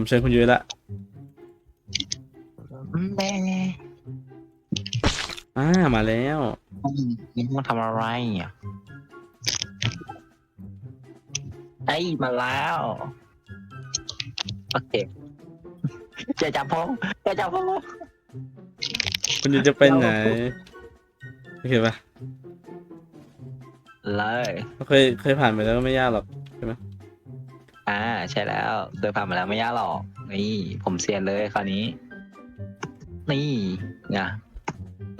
ผมเชิญคุณยุ้ยละแม่อ่ามาแล้วนี่มึงทำอะไรอะไอ้ยมาแล้ว โอเคจะจับผมจะจับผมคุณยุ้ยจะไปไหนโอเคปะเลย เคยเคยผ่านไปแล้วก็ไม่ยากหรอก อ่าใช่แล้วเคยผ่านมาแล้วไม่ยากหรอก นี่ผมเซียนเลยคราวนี้ นี่ไง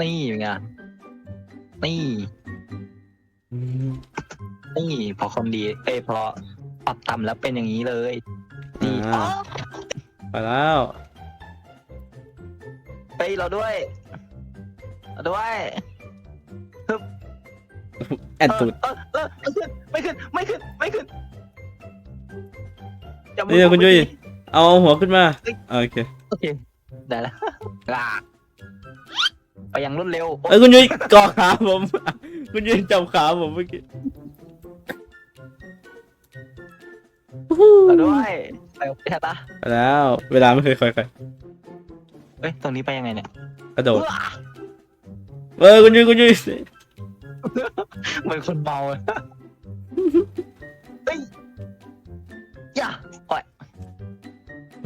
นี่ไงนี่อืมนี่พอคนดี เอ้ยพอปรับต่ำแล้วเป็นอย่างนี้เลยนี่อ่าอ๋อไปแล้วเฮ้ยเราด้วยเราด้วยแอดตุดเออเออเออไม่ขึ้นไม่ขึ้นไม่ขึ้น จับมืนี่อคุณยุ้ยผมเอาหัวขึ้นมาโอเคโอเคได้แล้วลาไปอยังรวดเร็วเอ้ยคุณยุ้ยเกาะขาผม คุณยุ้ยจับขาผมเมื่อกี้เราด้วยไปไปชะตาไปแล้ว เวลาไม่เคยคอยใครเฮ้ยตรงนี้ไปยังไงเนี่ยกระโดดว้าเออคุณยุ้ยคุณยุ้ยเหมือนคนเมา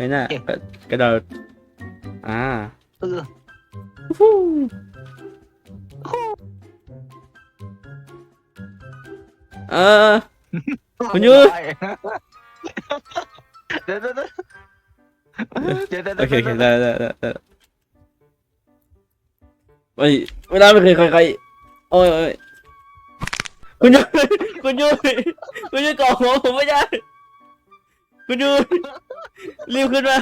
ไหนน่ะเอ๊ะกระกระโดดอ่าเออเออ คุณยุ้ย เดี๋ยวเดี๋ยวเดี๋ยวเดี๋ยวเดี๋ยวโอเคโอเคได้ได้ได้ได้เฮ้ยเวลาไม่เคยคอยใครโอ้ยโอ้ยคุณยุ้ยคุณยุ้ยคุณยุ้ยเกาะหัวผมไม่ได้ คุณยุ้ย รีบขึ้นมา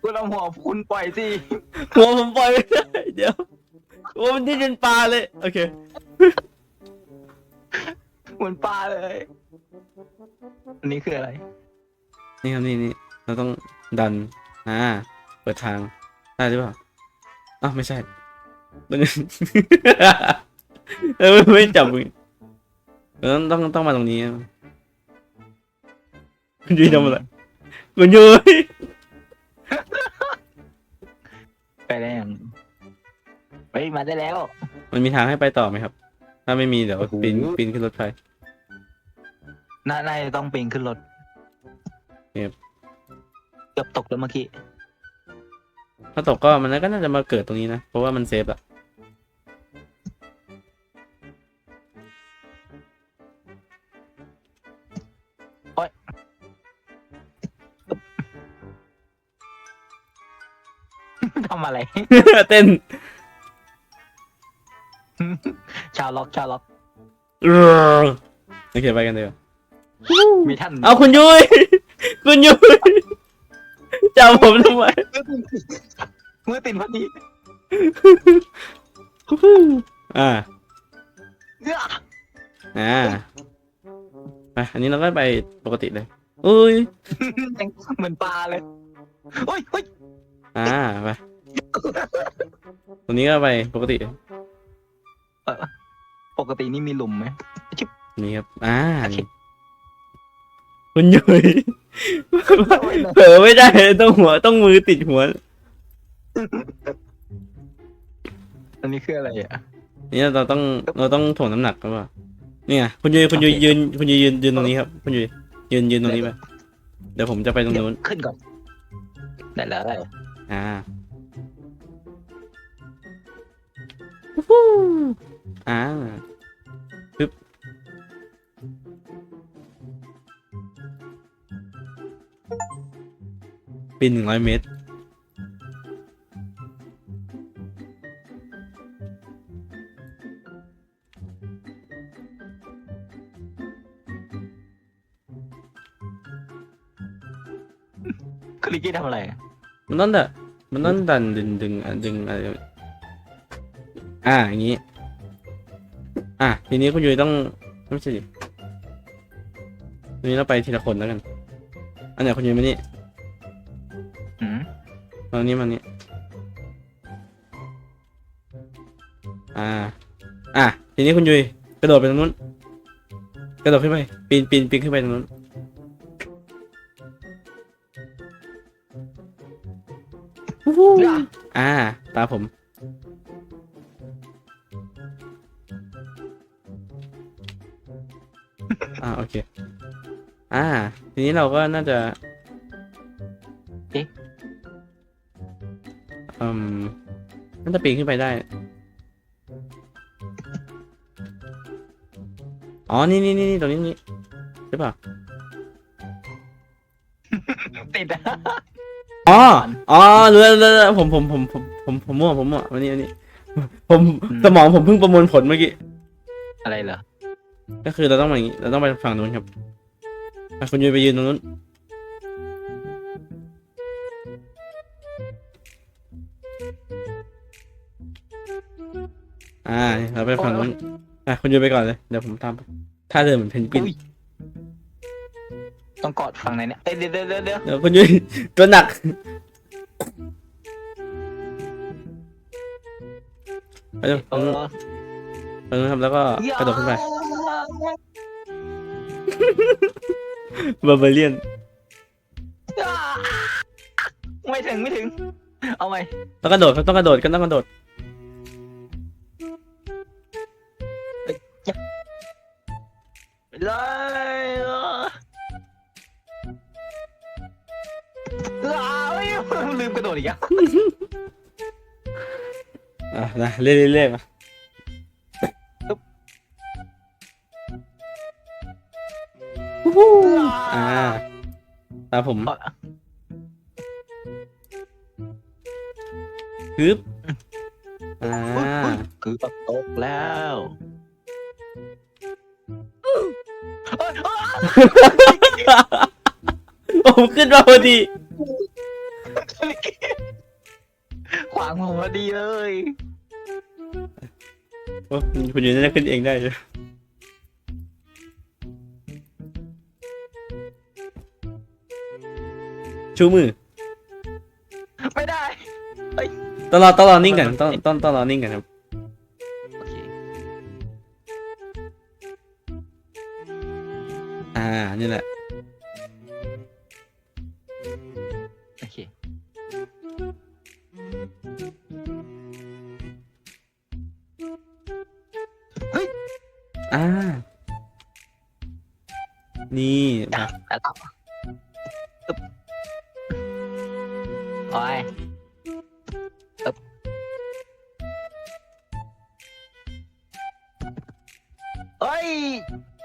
คุณเอาหัวคุณปล่อยสิหัวผมปล่อยไม่ได้เดี๋ยวหัวมันที่เป็นปลาเลย โอเค เหมือนปลาเลย อันนี้คืออะไร นี่ครับนี่นี่เราต้องดันอ่าเปิดทางได้หรือเปล่าอ้าวไม่ใช่มันเออไม่จับมือเราต้องต้องต้องมาตรงนี้คุณยุ้ยทำอะไร คุณยุ้ยไปได้ยังเฮ้ยมาได้แล้ว มันมีทางให้ไปต่อไหมครับ ถ้าไม่มีเดี๋ยวโอ้โห ปีนปีนขึ้นรถไฟ น่าน่าจะต้องปีนขึ้นรถครับ เกือบตกแล้วเมื่อกี้ ถ้าตกก็มันก็น่าจะมาเกิดตรงนี้นะ เพราะว่ามันเซฟอะำอะไร เต้นชาวล็อกชาวล็อกโอเคไปกันเถอะมีท่านเอาคุณยุ้ยคุณยุ้ยจับผมทำไมเมื่อตินพอดีอ่าเนื้ออ่าไปอันนี้เราก็ไปปกติเลยอุ้ยยังเหมือนปลาเลยเฮ้ยเฮ้ยอ่าไป ตรงนี้ก็ไปปกติ ปกตินี่มีหลุมไหมนี่ครับ อ่านี่คุณยุ้ยเผลอไม่ได้ต้องหัวต้องมือติดหัว อันนี้คืออะไรอะ นี่เราต้องเราต้องถ่วงน้ำหนักครับว่านี่ไงคุณยุ้ยคุณยุ้ยยืนคุณยุ้ยยืนยืนตรงนี้ครับ คุณยุ้ยยืนยืนตรงนี้ไป เดี๋ยวผมจะไปตรงเดี๋ยวนู้น ขึ้นก่อน ได้แล้วได้อ่า อ่าปึ๊บปีนหนึ่งร้อยเมตรคือลิกกี้ทำอะไรอะมันต้องดันมันต้องดันดึงดึงอะดึงอะไร อ่าอย่างนี้ อะทีนี้คุณยุ้ยต้องไม่ใช่ดิทีนี้เราไปทีละคนแล้วกัน อันไหนคุณยุ้ยมานี่อืมตอนนี้มันนี้อ่า อะทีนี้คุณยุ้ยกระโดดไปตรงนู้น กระโดดขึ้นไปปีนปีนปีนขึ้นไปตรงนู้นฮู้อ่า ตาผม อ่าโอเค อ่า ทีนี้เราก็น่าจะ เอ๊ะ อืม น่าจะปีนขึ้นไปได้ อ๋อ นี่นี่นี่นี่ตรงนี้นี่ใช่ป่ะ ติดอะอ๋อ อ๋อรู้แล้วรู้แล้วผมผมผมผมผมผมมั่วผมมั่ววันนี้วันนี้ ผมสมองผมเพิ่งประมวลผลเมื่อกี้ อะไรเหรอ ก็คือเราต้องมาอย่างนี้เราต้องไปฝั่งนู้นครับอะคุณยูนไปยืนตรงนู้นอ่าเราไปฝั่งนู้นอะคุณยูนไปก่อนเลยเดี๋ยวผมตามไปถ้าเดินเหมือนเพนกวินอุ๊ยต้องกอดฝั่งไหนเนี่ยเอ้ยเดี๋ยวเดี๋ยวเดี๋ยวเดี๋ยวเดี๋ยวคุณยูนตัวหนัก ไปเร็วเอตรงนู้นอตรงนู้นครับแล้วก็กระโดดขึ้นไปอย่าบาร์เบเลียนอย่าไม่ถึงไม่ถึง เอาไหมต้องกระโดดครับต้องกระโดดก็ต้องกระโดดไปเลยเออเอ้ยลืมกระโดดอีกอะอะนะเรื่อยๆมา ตามผมฮึบอ่าคือตกแล้วเอ้ยเอ้ยผมขึ้นมาพอดี ขวางผมพอดีเลย โอ้คุณอยู่น่าจะขึ้นเองได้เลย ชูมือ ไม่ได้ต้องรอต้องรอนิ่งกันต้องต้องต้องรอนิ่งกันครับ โอเคอ่า นี่แหละ โอเคอ่า นี่มาแล้ว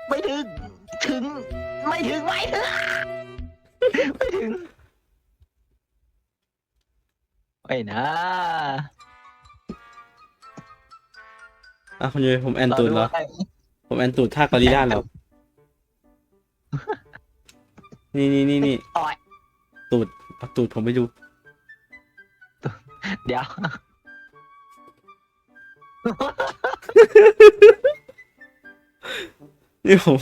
ไม่ถึง ถึง ไม่ถึง ไม่ถึง ไม่ถึง ไม่นะอะคุณยูผมแอนตูดแล้วเราดูผมแอนตูดท่ากอริลล่าแล้วนี่นี่นี่นี่โอ้ยตูดเอาตูดผมไปดู เดี๋ยว นี่ผม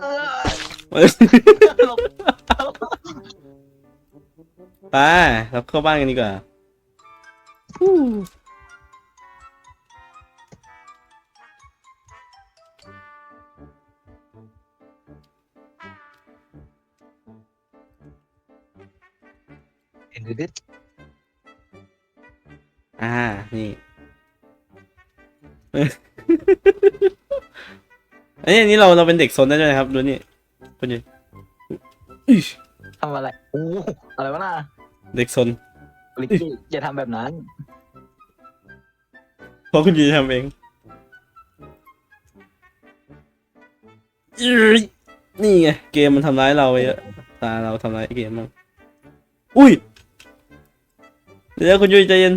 เออหลบไปเราเข้าบ้านกันดีกว่าเห็นดิอ่า นี่ อันนี้อันนี้เราเราเป็นเด็กซนได้ด้วยนะครับดูนี่คุณยูอิ๊ยทำอะไรโอ้อะไรวะน่ะเด็กซนลิกกี้อย่าทำแบบนั้น เพราะคุณยูทำเองอิ๊ยนี่ไงเกมมันทำร้ายเราไปเยอะตาเราทำร้ายเกมมั้งอุ้ยเดี๋ยวคุณยูใจเย็น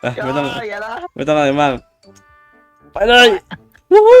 ไปไม่ต้องอย่านะไม่ต้องอะไรมาก ไปเลยวู้ฮู้